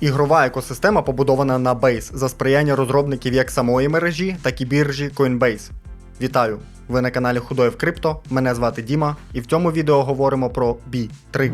Ігрова екосистема побудована на Base за сприяння розробників як самої мережі, так і біржі Coinbase. Вітаю! Ви на каналі Худоєв Крипто. Мене звати Діма, і в цьому відео говоримо про B3.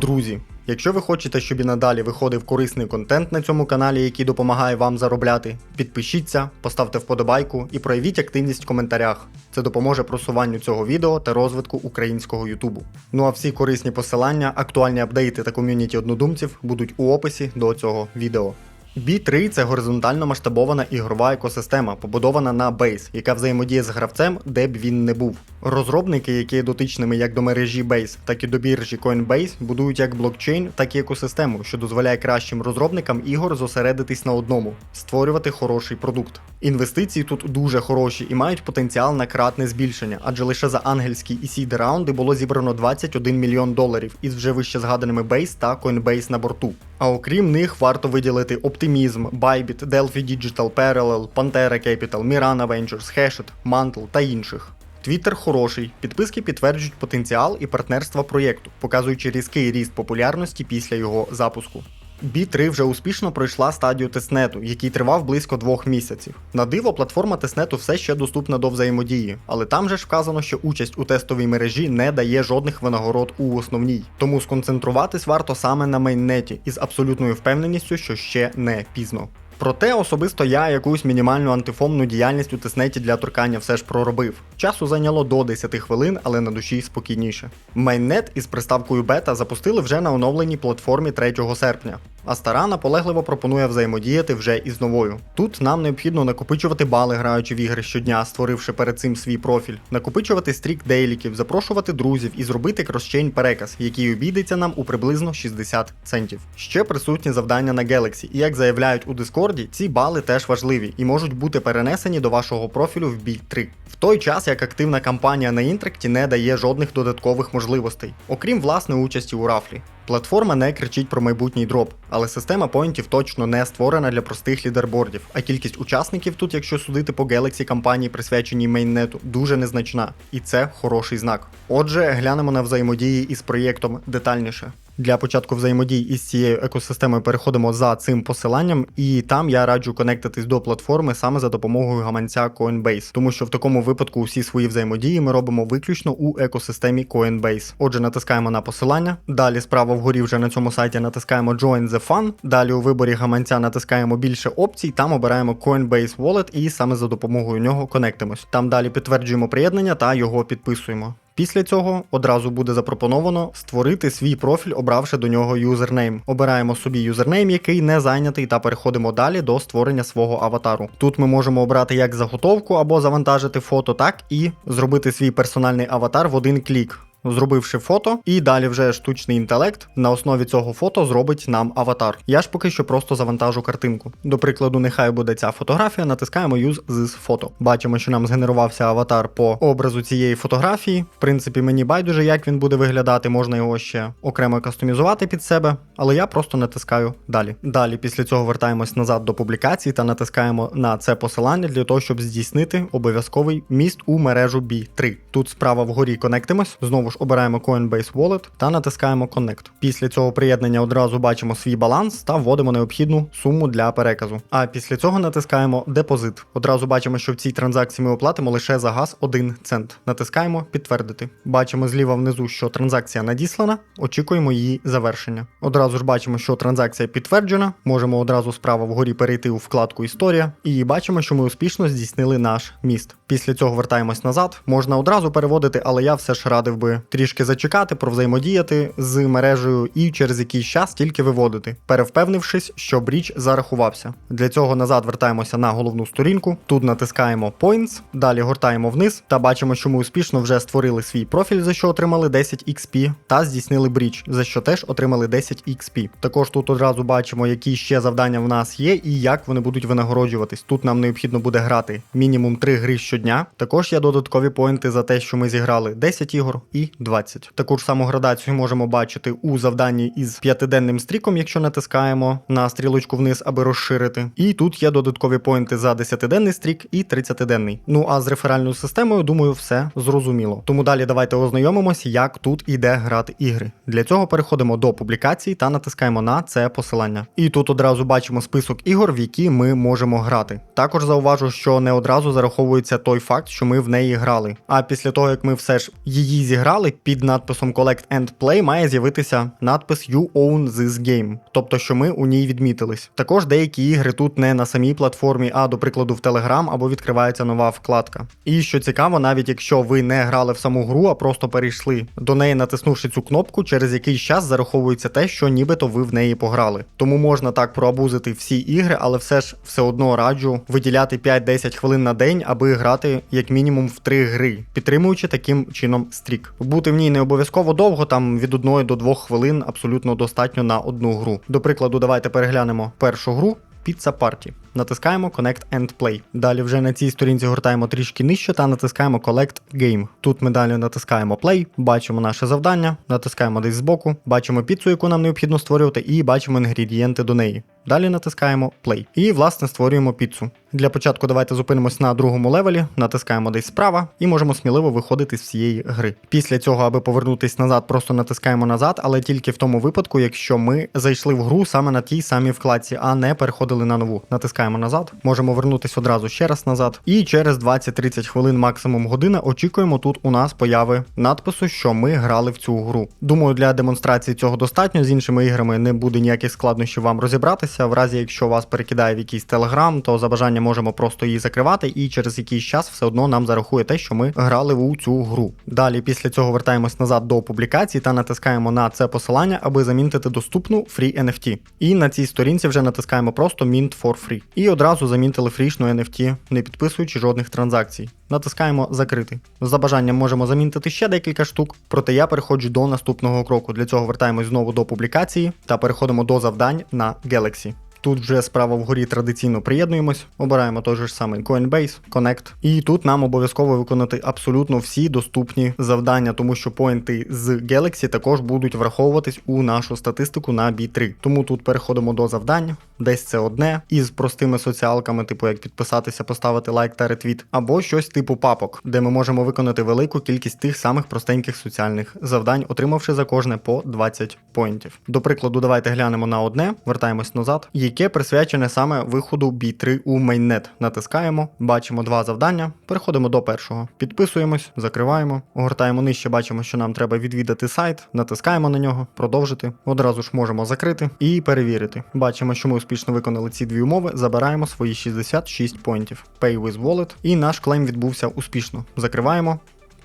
Друзі, якщо ви хочете, щоб і надалі виходив корисний контент на цьому каналі, який допомагає вам заробляти, підпишіться, поставте вподобайку і проявіть активність в коментарях. Це допоможе просуванню цього відео та розвитку українського Ютубу. Ну а всі корисні посилання, актуальні апдейти та ком'юніті однодумців будуть у описі до цього відео. B3 це горизонтально масштабована ігрова екосистема, побудована на Base, яка взаємодіє з гравцем, де б він не був. Розробники, які є дотичними як до мережі Base, так і до біржі Coinbase, будують як блокчейн, так і екосистему, що дозволяє кращим розробникам ігор зосередитись на одному створювати хороший продукт. Інвестиції тут дуже хороші і мають потенціал на кратне збільшення, адже лише за ангельські і сід раунди було зібрано 21 мільйон доларів із вже вище згаданими Base та Coinbase на борту. А окрім них, варто виділити Optimism, Bybit, Delphi Digital Parallel, Pantera Capital, Mirana Ventures, Hashit, Mantle та інших. Твіттер хороший, підписки підтверджують потенціал і партнерства проєкту, показуючи різкий ріст популярності після його запуску. B3 вже успішно пройшла стадію тестнету, який тривав близько двох місяців. На диво, платформа тестнету все ще доступна до взаємодії, але там же ж вказано, що участь у тестовій мережі не дає жодних винагород у основній. Тому сконцентруватись варто саме на мейннеті із абсолютною впевненістю, що ще не пізно. Проте особисто я якусь мінімальну антифомну діяльність у тестнеті для торкання все ж проробив. Часу зайняло до 10 хвилин, але на душі спокійніше. Майннет із приставкою бета запустили вже на оновленій платформі 3 серпня. А стара наполегливо пропонує взаємодіяти вже із новою. Тут нам необхідно накопичувати бали, граючи в ігри щодня, створивши перед цим свій профіль, накопичувати стрік дейліків, запрошувати друзів і зробити кросчейн переказ, який обійдеться нам у приблизно 60 центів. Ще присутні завдання на Galaxy, і як заявляють у Дискорді, ці бали теж важливі і можуть бути перенесені до вашого профілю в бій 3. Той час як активна кампанія на інтракті не дає жодних додаткових можливостей, окрім власної участі у рафлі. Платформа не кричить про майбутній дроп, але система поінтів точно не створена для простих лідербордів, а кількість учасників тут, якщо судити по Galaxy кампанії, присвяченій мейннету, дуже незначна, і це хороший знак. Отже, глянемо на взаємодії із проєктом детальніше. Для початку взаємодії із цією екосистемою переходимо за цим посиланням, і там я раджу конектитись до платформи саме за допомогою гаманця Coinbase, тому що в такому випадку усі свої взаємодії ми робимо виключно у екосистемі Coinbase. Отже, натискаємо на посилання. Далі справа вгорі вже на цьому сайті натискаємо Join the Fun. Далі у виборі гаманця натискаємо більше опцій, там обираємо Coinbase Wallet і саме за допомогою нього конектимось. Там далі підтверджуємо приєднання та його підписуємо. Після цього одразу буде запропоновано створити свій профіль, обравши до нього юзернейм. Обираємо собі юзернейм, який не зайнятий, та переходимо далі до створення свого аватару. Тут ми можемо обрати як заготовку або завантажити фото, так і зробити свій персональний аватар в один клік. Зробивши фото, і далі вже штучний інтелект на основі цього фото зробить нам аватар. Я ж поки що просто завантажу картинку. До прикладу, нехай буде ця фотографія, натискаємо Use this photo. Бачимо, що нам згенерувався аватар по образу цієї фотографії. В принципі, мені байдуже, як він буде виглядати, можна його ще окремо кастомізувати під себе, але я просто натискаю далі. Далі, після цього вертаємось назад до публікації та натискаємо на це посилання для того, щоб здійснити обов'язковий міст у мережу B3. Тут справа вгорі конектимось. Знову ж обираємо Coinbase Wallet та натискаємо Connect. Після цього приєднання одразу бачимо свій баланс та вводимо необхідну суму для переказу. А після цього натискаємо депозит. Одразу бачимо, що в цій транзакції ми оплатимо лише за газ 1 цент. Натискаємо підтвердити. Бачимо зліва внизу, що транзакція надіслана, очікуємо її завершення. Одразу ж бачимо, що транзакція підтверджена. Можемо одразу справа вгорі перейти у вкладку Історія і бачимо, що ми успішно здійснили наш міст. Після цього вертаємось назад. Можна одразу переводити, але я все ж радив би трішки зачекати, провзаємодіяти з мережею і через якийсь час тільки виводити, перевпевнившись, що бріч зарахувався. Для цього назад вертаємося на головну сторінку. Тут натискаємо Points, далі гортаємо вниз та бачимо, що ми успішно вже створили свій профіль, за що отримали 10 XP, та здійснили бріч, за що теж отримали 10 XP. Також тут одразу бачимо, які ще завдання в нас є і як вони будуть винагороджуватись. Тут нам необхідно буде грати мінімум 3 гри щодня. Також є додаткові поінти за те, що ми зіграли 10 ігор і 20. Таку ж саму градацію можемо бачити у завданні із п'ятиденним стріком, якщо натискаємо на стрілочку вниз, аби розширити. І тут є додаткові поінти за 10-денний стрік і 30-денний. Ну а з реферальною системою, думаю, все зрозуміло. Тому далі давайте ознайомимось, як тут іде грати ігри. Для цього переходимо до публікацій та натискаємо на це посилання. І тут одразу бачимо список ігор, в які ми можемо грати. Також зауважу, що не одразу зараховується той факт, що ми в неї грали. А після того, як ми все ж її зіграли, під надписом Collect and Play має з'явитися надпис You Own This Game, тобто, що ми у ній відмітились. Також деякі ігри тут не на самій платформі, а до прикладу в Telegram або відкривається нова вкладка. І що цікаво, навіть якщо ви не грали в саму гру, а просто перейшли до неї, натиснувши цю кнопку, через якийсь час зараховується те, що нібито ви в неї пограли. Тому можна так проабузити всі ігри, але все ж все одно раджу виділяти 5-10 хвилин на день, аби грати як мінімум в 3 гри, підтримуючи таким чином стрік. Бути в ній не обов'язково довго, там від 1 до 2 хвилин абсолютно достатньо на одну гру. До прикладу, давайте переглянемо першу гру. Pizza Party. Натискаємо Connect and Play. Далі вже на цій сторінці гортаємо трішки нижче та натискаємо Collect Game. Тут ми далі натискаємо Play, бачимо наше завдання, натискаємо десь збоку, бачимо піцу, яку нам необхідно створювати, і бачимо інгредієнти до неї. Далі натискаємо Play. І, власне, створюємо піцу. Для початку давайте зупинимось на другому левелі, натискаємо десь справа і можемо сміливо виходити з цієї гри. Після цього, аби повернутись назад, просто натискаємо назад, але тільки в тому випадку, якщо ми зайшли в гру саме на тій самій вкладці, а не переходили на нову. Натискаємо назад, можемо вернутись одразу ще раз назад. І через 20-30 хвилин, максимум година, очікуємо тут у нас появи надпису, що ми грали в цю гру. Думаю, для демонстрації цього достатньо. З іншими іграми не буде ніяких складнощів вам розібратися. В разі, якщо вас перекидає в якийсь телеграм, то за бажання можемо просто її закривати, і через якийсь час все одно нам зарахує те, що ми грали у цю гру. Далі, після цього вертаємось назад до публікації та натискаємо на це посилання, аби замінтити доступну Free NFT. І на цій сторінці вже натискаємо просто Mint for Free. І одразу замінтили фрішну NFT, не підписуючи жодних транзакцій. Натискаємо закрити. За бажанням можемо замінтити ще декілька штук, проте я переходжу до наступного кроку. Для цього вертаємось знову до публікації та переходимо до завдань на Galaxy. Тут вже справа вгорі традиційно приєднуємось, обираємо той же самий Coinbase, Connect. І тут нам обов'язково виконати абсолютно всі доступні завдання, тому що поінти з Galaxy також будуть враховуватись у нашу статистику на B3. Тому тут переходимо до завдань, десь це одне, із простими соціалками, типу як підписатися, поставити лайк та ретвіт, або щось типу папок, де ми можемо виконати велику кількість тих самих простеньких соціальних завдань, отримавши за кожне по 20 поінтів. До прикладу, давайте глянемо на одне, вертаємось назад яке присвячене саме виходу B3 у Mainnet. Натискаємо, бачимо два завдання, переходимо до першого. Підписуємось, закриваємо, огортаємо нижче, бачимо, що нам треба відвідати сайт, натискаємо на нього, продовжити. Одразу ж можемо закрити і перевірити. Бачимо, що ми успішно виконали ці дві умови, забираємо свої 66 поінтів. Pay with Wallet, і наш клейм відбувся успішно. Закриваємо.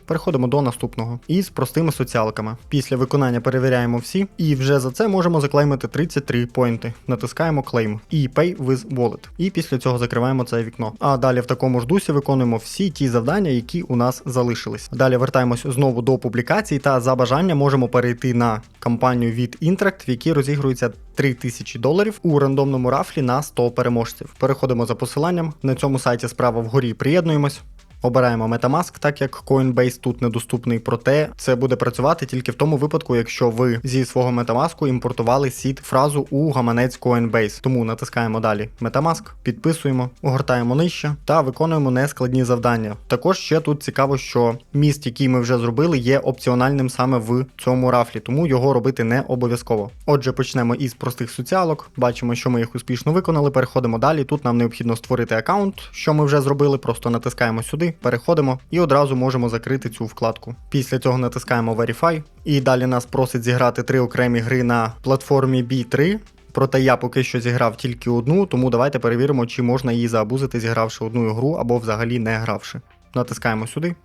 Переходимо до наступного із простими соціалками. Після виконання перевіряємо всі, і вже за це можемо заклеймити 33 поінти. Натискаємо Claim і Pay with Wallet. І після цього закриваємо це вікно. А далі в такому ж дусі виконуємо всі ті завдання, які у нас залишились. Далі вертаємось знову до публікацій та за бажання можемо перейти на кампанію від Interact, в якій розігрується 3000 доларів у рандомному рафлі на 100 переможців. Переходимо за посиланням. На цьому сайті справа вгорі приєднуємось. Обираємо Metamask, так як Coinbase тут недоступний, проте це буде працювати тільки в тому випадку, якщо ви зі свого Metamask імпортували сід фразу у гаманець Coinbase. Тому натискаємо далі Metamask, підписуємо, огортаємо нижче та виконуємо нескладні завдання. Також ще тут цікаво, що міст, який ми вже зробили, є опціональним саме в цьому рафлі, тому його робити не обов'язково. Отже, почнемо із простих соціалок. Бачимо, що ми їх успішно виконали. Переходимо далі. Тут нам необхідно створити аккаунт, що ми вже зробили, просто натискаємо сюди переходимо і одразу можемо закрити цю вкладку. Після цього натискаємо Verify, і далі нас просить зіграти три окремі гри на платформі B3. Проте я поки що зіграв тільки одну, тому давайте перевіримо, чи можна її заабузити, зігравши одну гру або взагалі не гравши. Натискаємо сюди.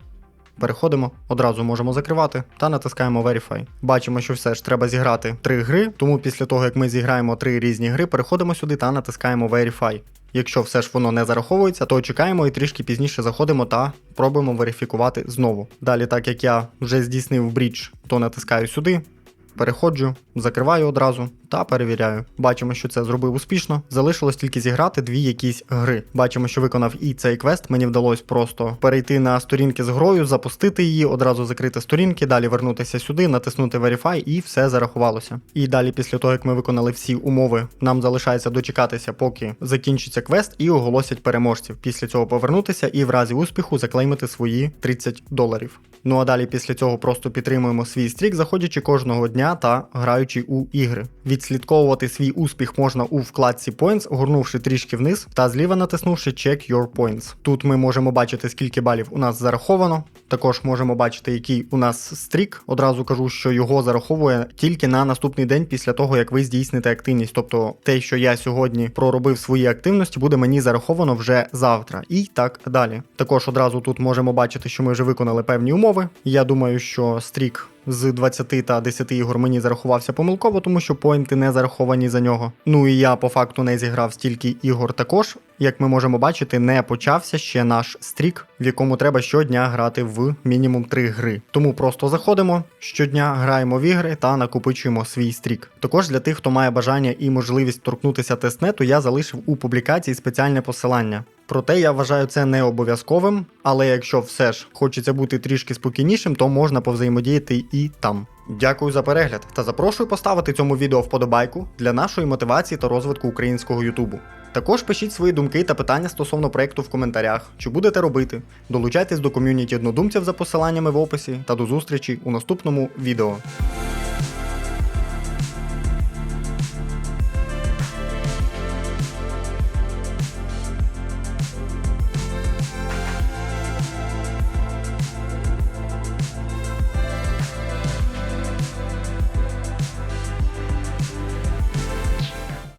Переходимо, одразу можемо закривати та натискаємо Verify. Бачимо, що все ж треба зіграти три гри, тому після того, як ми зіграємо три різні гри, переходимо сюди та натискаємо Verify. Якщо все ж воно не зараховується, то чекаємо і трішки пізніше заходимо та пробуємо верифікувати знову. Далі, так як я вже здійснив брідж, то натискаю сюди, переходжу, закриваю одразу та перевіряю. Бачимо, що це зробив успішно. Залишилось тільки зіграти дві якісь гри. Бачимо, що виконав і цей квест. Мені вдалося просто перейти на сторінки з грою, запустити її, одразу закрити сторінки, далі вернутися сюди, натиснути Verify і все зарахувалося. І далі, після того, як ми виконали всі умови, нам залишається дочекатися, поки закінчиться квест, і оголосять переможців. Після цього повернутися і в разі успіху заклеймити свої 30 доларів. Ну а далі після цього просто підтримуємо свій стрік, заходячи кожного дня та граючи у ігри. Відслідковувати свій успіх можна у вкладці Points, горнувши трішки вниз та зліва натиснувши Check Your Points. Тут ми можемо бачити, скільки балів у нас зараховано. Також можемо бачити, який у нас стрік. Одразу кажу, що його зараховує тільки на наступний день після того, як ви здійсните активність. Тобто те, що я сьогодні проробив свої активності, буде мені зараховано вже завтра. І так далі. Також одразу тут можемо бачити, що ми вже виконали певні умови. Я думаю, що стрік. З 20 та 10 ігор мені зарахувався помилково, тому що поінти не зараховані за нього. Ну і я по факту не зіграв стільки ігор також. Як ми можемо бачити, не почався ще наш стрік, в якому треба щодня грати в мінімум 3 гри. Тому просто заходимо щодня, граємо в ігри та накопичуємо свій стрік. Також для тих, хто має бажання і можливість торкнутися тестнету, я залишив у публікації спеціальне посилання. Проте я вважаю це не обов'язковим, але якщо все ж хочеться бути трішки спокійнішим, то можна повзаємодіяти і там. Дякую за перегляд та запрошую поставити цьому відео вподобайку для нашої мотивації та розвитку українського Ютубу. Також пишіть свої думки та питання стосовно проекту в коментарях, що будете робити. Долучайтесь до ком'юніті однодумців за посиланнями в описі та до зустрічі у наступному відео.